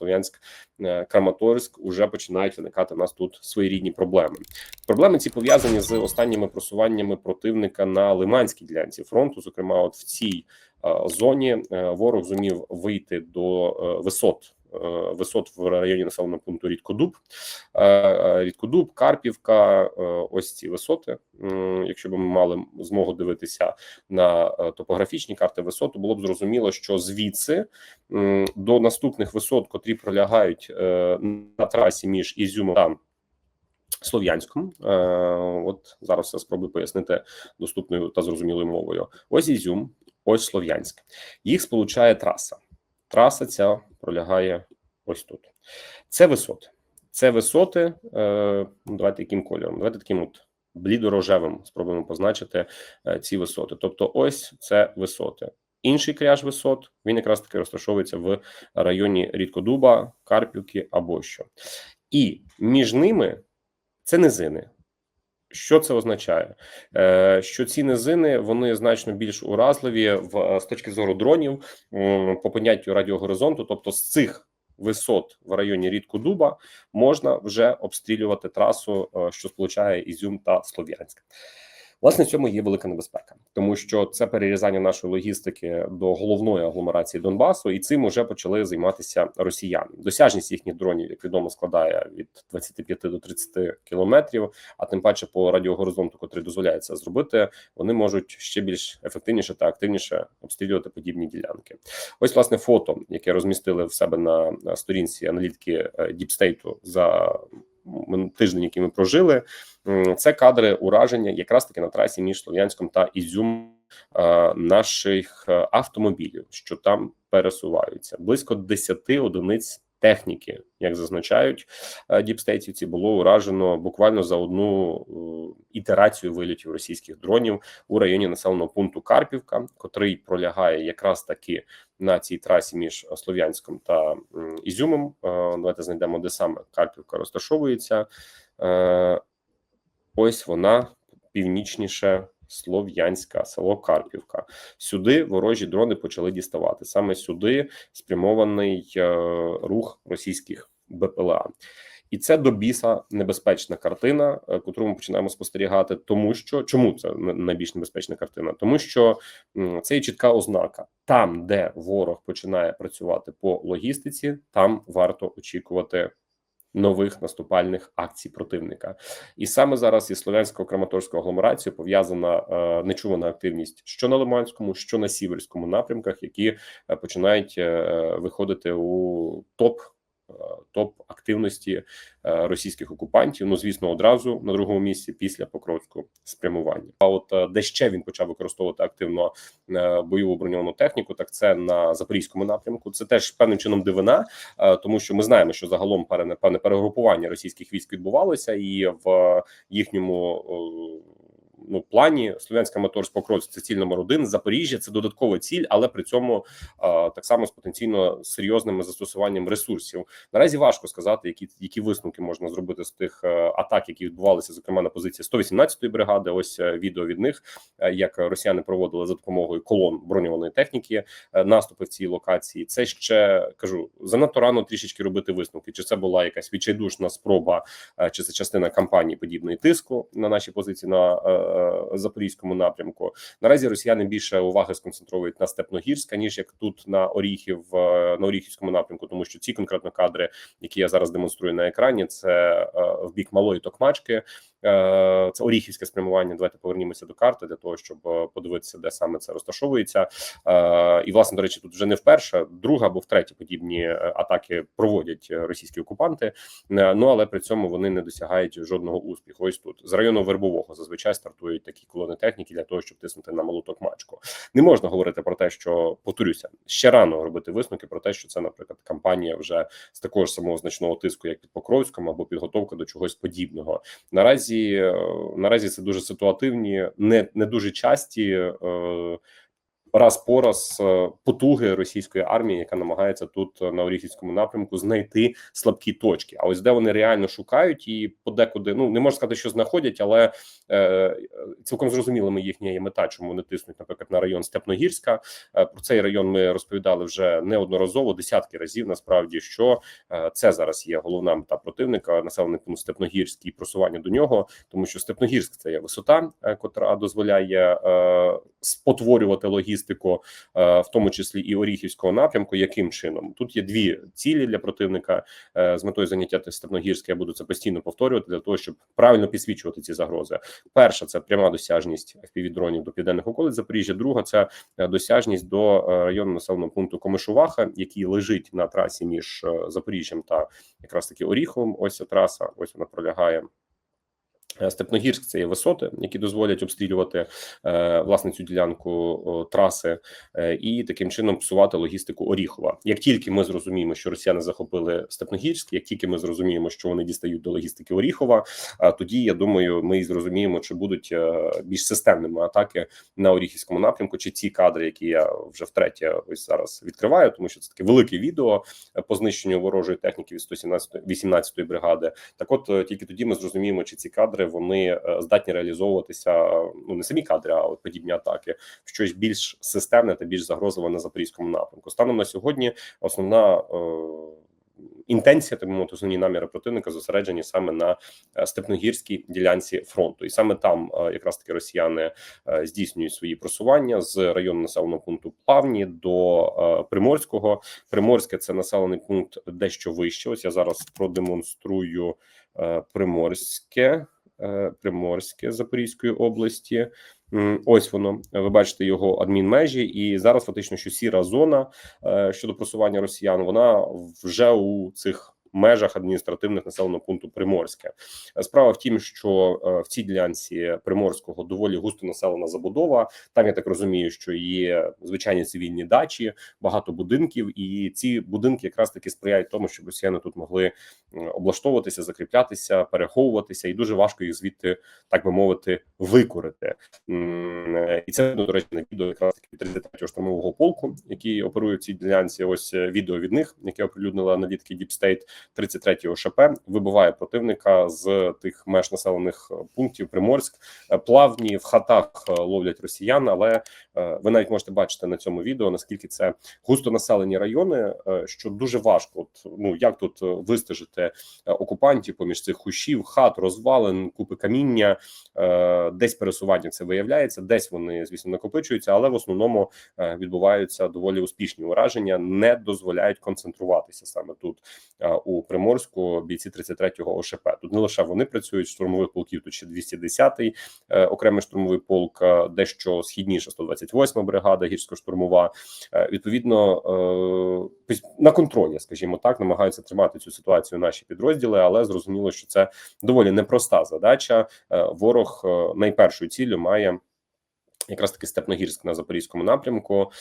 Слов'янськ, е, Краматорськ уже починають виникати в нас тут своєрідні проблеми. Проблеми ці пов'язані з останніми просуваннями противника на лиманській ділянці фронту. Зокрема, от в цій е, зоні е, ворог зумів вийти до висот. Е, Висот в районі населеного пункту Рідкодуб, Е, е, Рідкодуб, Карпівка. Ось ці висоти. Якщо б ми мали змогу дивитися на топографічні карти висот, було б зрозуміло, що звідси до наступних висот, котрі пролягають на трасі між Ізюмом та Слов'янськом. Е, От зараз я спробую пояснити доступною та зрозумілою мовою. Ось Ізюм, ось Слов'янськ. Їх сполучає траса. Траса ця пролягає ось тут. Це висоти. Це висоти. Е, ну, давайте яким кольором? Давайте таким от блідорожевим спробуємо позначити е, ці висоти. Тобто, ось це висоти. Інший кряж висот він якраз таки розташовується в районі Рідкодуба, Карпівки або що. І між ними це низини. Що це означає? Е, Що ці низини вони значно більш уразливі в з точки зору дронів по поняттю радіогоризонту, тобто з цих висот в районі Рідкодуба можна вже обстрілювати трасу, е, що сполучає Ізюм та Слов'янськ. Власне, цьому є велика небезпека, тому що це перерізання нашої логістики до головної агломерації Донбасу, і цим уже почали займатися росіяни. Досяжність їхніх дронів, як відомо, складає від 25 до 30 кілометрів. А тим паче по радіогоризонту, котрий дозволяє це зробити, вони можуть ще більш ефективніше та активніше обстрілювати подібні ділянки. Ось власне фото, яке розмістили в себе на сторінці аналітики Діпстейту за тиждень, який ми прожили. Це кадри ураження якраз таки на трасі між Слов'янськом та Ізюм е, наших е, автомобілів, що там пересуваються. Близько 10 одиниць техніки, як зазначають діпстейтівці, було уражено буквально за одну е, ітерацію вилітів російських дронів у районі населеного пункту Карпівка, котрий пролягає якраз таки на цій трасі між Слов'янськом та Ізюмом. Е, Давайте знайдемо, де саме Карпівка розташовується. Е, Ось вона північніше Слов'янська, село Карпівка. Сюди ворожі дрони почали діставати. Саме сюди спрямований е, рух російських БПЛА. І це до біса небезпечна картина, е, котру ми починаємо спостерігати, тому що чому це найбільш небезпечна картина? Тому що це є чітка ознака: там, де ворог починає працювати по логістиці, там варто очікувати нових наступальних акцій противника. І саме зараз із слов'янсько краматорською агломерацією пов'язана е, нечувана активність що на Лиманському, що на Сіверському напрямках, які е, починають е, виходити у топ. Е, Топ активності е, російських окупантів. Ну звісно, одразу на другому місці після Покровського спрямування. А от е, де ще він почав використовувати активно бойову броньовану техніку, так це на запорізькому напрямку. Це теж певним чином дивина, тому що ми знаємо, що загалом певне перегрупування російських військ відбувалося, і в їхньому ну плані Слов'янська Моторськ Покровськ це ціль номер один. Запоріжжя це додаткова ціль, але при цьому е, так само з потенційно серйозними застосуванням ресурсів. Наразі важко сказати, які які висновки можна зробити з тих е, атак, які відбувалися, зокрема на позиції 118-ї бригади. Ось е, відео від них, е, як росіяни проводили за допомогою колон броньованої техніки наступи в цій локації. Це ще кажу занадто рано трішечки робити висновки. Чи це була якась відчайдушна спроба, чи це частина кампанії подібної тиску на наші позиції на запорізькому напрямку? Наразі росіяни більше уваги сконцентрують на Степногірська, ніж як тут на Оріхів е, на Оріхівському напрямку, тому що ці конкретно кадри, які я зараз демонструю на екрані, це е, в бік малої токмачки. Е, Це Оріхівське спрямування. Давайте повернімося до карти для того, щоб е, подивитися, де саме це розташовується. Е, І власне до речі, тут вже не вперше, друга або втретє подібні атаки проводять російські окупанти. Ну але при цьому вони не досягають жодного успіху. Ось тут з району Вербового зазвичай стартують такі колони техніки для того, щоб тиснути на малу токмачку. Не можна говорити про те, що повторюся ще рано робити висновки про те, що це, наприклад, кампанія вже з такого ж самого значного тиску, як під Покровськом, або підготовка до чогось подібного. Наразі е, наразі це дуже ситуативні, не не дуже часті. Е, раз по раз е, потуги російської армії, яка намагається тут е, на Оріхівському напрямку знайти слабкі точки. А ось де вони реально шукають і подекуди ну не можна сказати, що знаходять, але е, цілком зрозумілими їхня є мета, чому вони тиснуть, наприклад, на район Степногірська. Е, про цей район ми розповідали вже неодноразово, десятки разів. Насправді, що е, це зараз є головна мета противника, населений пункт Степногірський і просування до нього, тому що Степногірськ це є висота, е, котра дозволяє е, спотворювати логістику, е, в тому числі і Оріхівського напрямку. Яким чином тут є дві цілі для противника е, з метою заняття Степногірська. Я буду це постійно повторювати для того, щоб правильно підсвічувати ці загрози. Перша це пряма досяжність FPV-дронів до південних околиць Запоріжжя. Друга це е, досяжність до району населеного пункту Комишуваха, який лежить на трасі між Запоріжжям та якраз таки Оріховим. Ось ця траса, ось вона пролягає. Е, Степногірськ це є висоти, які дозволять обстрілювати е, власне цю ділянку о, траси е, і таким чином псувати логістику Оріхова. Як тільки ми зрозуміємо, що росіяни захопили Степногірськ, як тільки ми зрозуміємо, що вони дістають до логістики Оріхова, а тоді я думаю, ми і зрозуміємо, чи будуть е, більш системними атаки на Оріхівському напрямку, чи ці кадри, які я вже втретє ось зараз відкриваю, тому що це таке велике відео е, по знищенню ворожої техніки від 117 18-ї бригади. Так, от е, тільки тоді ми зрозуміємо, чи ці кадри вони е, здатні реалізовуватися. е, Ну не самі кадри, а от подібні атаки в щось більш системне та більш загрозливе на запорізькому напрямку. Станом на сьогодні основна. Е, Інтенція, мовити, основні наміри противника зосереджені саме на степногірській ділянці фронту, і саме там якраз таки росіяни здійснюють свої просування з району населеного пункту Плавні до Приморського. Приморське це населений пункт дещо вище. Ось я зараз продемонструю Приморське, Приморське Запорізької області. Ось воно. Ви бачите його адмінмежі, і зараз фактично, що сіра зона е, щодо просування росіян, вона вже у цих межах адміністративних населеного пункту Приморське. Справа в тім, що е, в цій ділянці приморського доволі густо населена забудова. Там я так розумію, що є звичайні цивільні дачі, багато будинків, і ці будинки якраз таки сприяють тому, щоб росіяни тут могли е, облаштовуватися, закріплятися, переховуватися, і дуже важко їх звідти, так би мовити, викорити. Е, і це ну, до речі, на відео якраз таки 33-го штурмового полку, який оперує в цій ділянці. Ось відео від них, яке оприлюднила аналітики Діпстейт. 33-ї ОШП вибиває противника з тих меж населених е, пунктів Приморськ. Е, плавні в хатах е, ловлять росіян, але ви навіть можете бачити на цьому відео наскільки це густонаселені райони, що дуже важко. От ну як тут вистежити окупантів поміж цих хущів, хат, розвалин, купи каміння, десь пересування це виявляється, десь вони звісно накопичуються, але в основному відбуваються доволі успішні ураження, не дозволяють концентруватися саме тут у Приморську бійці 33-го ОШП. Тут не лише вони працюють штурмових полків, тут ще 210-й е, окремий штурмовий полк, е, дещо східніше 128-ма бригада гірсько-штурмова. Е, Відповідно е, на контролі, скажімо так, намагаються тримати цю ситуацію наші підрозділи, але зрозуміло, що це доволі непроста задача. Е, Ворог е, найпершою ціллю має. Якраз таки Степногірськ на запорізькому напрямку,